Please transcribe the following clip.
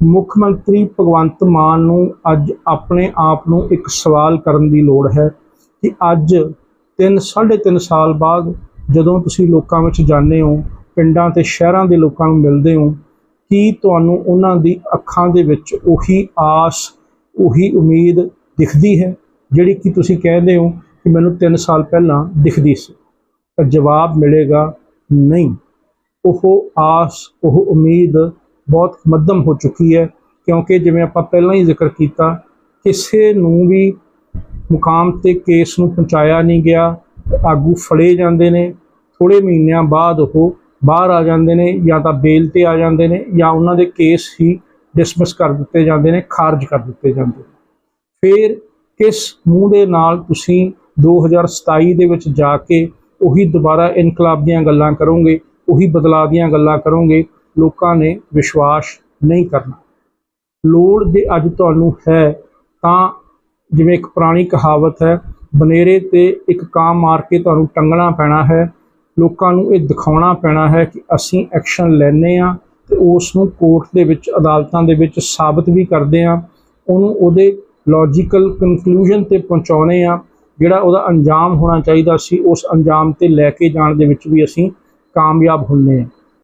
ਮੁੱਖ ਮੰਤਰੀ ਭਗਵੰਤ ਮਾਨ ਨੂੰ ਅੱਜ ਆਪਣੇ ਆਪ ਨੂੰ ਇੱਕ ਸਵਾਲ ਕਰਨ ਦੀ ਲੋੜ ਹੈ ਕਿ ਅੱਜ 3 3.5 ਸਾਲ ਬਾਅਦ ਜਦੋਂ ਤੁਸੀਂ ਲੋਕਾਂ ਵਿੱਚ ਜਾਂਦੇ ਹੋ, ਪਿੰਡਾਂ ਤੇ ਸ਼ਹਿਰਾਂ ਦੇ ਲੋਕਾਂ ਨੂੰ ਮਿਲਦੇ ਹੋ, ਕੀ ਤੁਹਾਨੂੰ ਉਹਨਾਂ ਦੀ ਅੱਖਾਂ ਦੇ ਵਿੱਚ ਉਹੀ ਆਸ, ਉਹੀ ਉਮੀਦ ਦਿਖਦੀ ਹੈ ਜਿਹੜੀ ਕਿ ਤੁਸੀਂ ਕਹਿੰਦੇ ਹੋ ਕਿ ਮੈਨੂੰ 3 ਸਾਲ ਪਹਿਲਾਂ ਦਿਖਦੀ ਸੀ? ਤਾਂ ਜਵਾਬ ਮਿਲੇਗਾ ਨਹੀਂ। ਉਹ ਆਸ, ਉਹ ਉਮੀਦ ਬਹੁਤ ਮੱਧਮ ਹੋ ਚੁੱਕੀ ਹੈ, ਕਿਉਂਕਿ ਜਿਵੇਂ ਆਪਾਂ ਪਹਿਲਾਂ ਹੀ ਜ਼ਿਕਰ ਕੀਤਾ, ਕਿਸੇ ਨੂੰ ਵੀ ਮੁਕਾਮ ਤੇ ਕੇਸ ਨੂੰ ਪਹੁੰਚਾਇਆ ਨਹੀਂ ਗਿਆ, ਆਗੂ ਫੜੇ ਜਾਂਦੇ ਨੇ ਥੋੜੇ ਮਹੀਨਿਆਂ ਬਾਅਦ ਉਹ ਬਾਹਰ ਆ ਜਾਂਦੇ ਨੇ, ਜਾਂ ਤਾਂ ਬੇਲ ਤੇ ਆ ਜਾਂਦੇ ਨੇ, ਜਾਂ ਉਹਨਾਂ ਦੇ ਕੇਸ ਹੀ ਡਿਸਮਿਸ ਕਰ ਦਿੱਤੇ ਜਾਂਦੇ ਨੇ, ਖਾਰਜ ਕਰ ਦਿੱਤੇ ਜਾਂਦੇ ਨੇ। ਫਿਰ ਕਿਸ ਮੂੰਹ ਦੇ ਨਾਲ ਤੁਸੀਂ 2027 ਦੇ ਵਿੱਚ ਜਾ ਕੇ ਉਹੀ ਦੁਬਾਰਾ ਇਨਕਲਾਬ ਦੀਆਂ ਗੱਲਾਂ ਕਰੋਗੇ, ਉਹੀ ਬਦਲਾਅ ਦੀਆਂ ਗੱਲਾਂ ਕਰੋਗੇ ਲੋਕਾਂ ਨੇ ਵਿਸ਼ਵਾਸ ਨਹੀਂ ਕਰਨਾ। ਲੋੜ ਜੇ ਅੱਜ ਤੁਹਾਨੂੰ ਹੈ, ਤਾਂ ਜਿਵੇਂ ਇੱਕ ਪੁਰਾਣੀ ਕਹਾਵਤ ਹੈ, ਬਨੇਰੇ ਤੇ ਇੱਕ ਕਾਂ ਮਾਰ ਕੇ ਤੁਹਾਨੂੰ ਟੰਗਣਾ ਪੈਣਾ ਹੈ, ਲੋਕਾਂ ਨੂੰ ਇਹ ਦਿਖਾਉਣਾ ਪੈਣਾ ਹੈ ਕਿ ਅਸੀਂ ਐਕਸ਼ਨ ਲੈਨੇ ਆ ਤੇ ਉਸ ਨੂੰ ਕੋਰਟ ਦੇ ਵਿੱਚ, ਅਦਾਲਤਾਂ ਦੇ ਵਿੱਚ ਸਾਬਤ ਵੀ ਕਰਦੇ ਆ ਉਹਨੂੰ ਉਹਦੇ ਲੌਜੀਕਲ ਕਨਕਲੂਜਨ ਤੇ ਪਹੁੰਚਾਉਨੇ ਆ ਜਿਹੜਾ ਉਹਦਾ ਅੰਜਾਮ ਹੋਣਾ ਚਾਹੀਦਾ ਸੀ, ਉਸ ਅੰਜਾਮ ਤੇ ਲੈ ਕੇ ਜਾਣ ਦੇ ਵਿੱਚ ਵੀ ਅਸੀਂ ਕਾਮਯਾਬ ਹੁੰਨੇ ਆ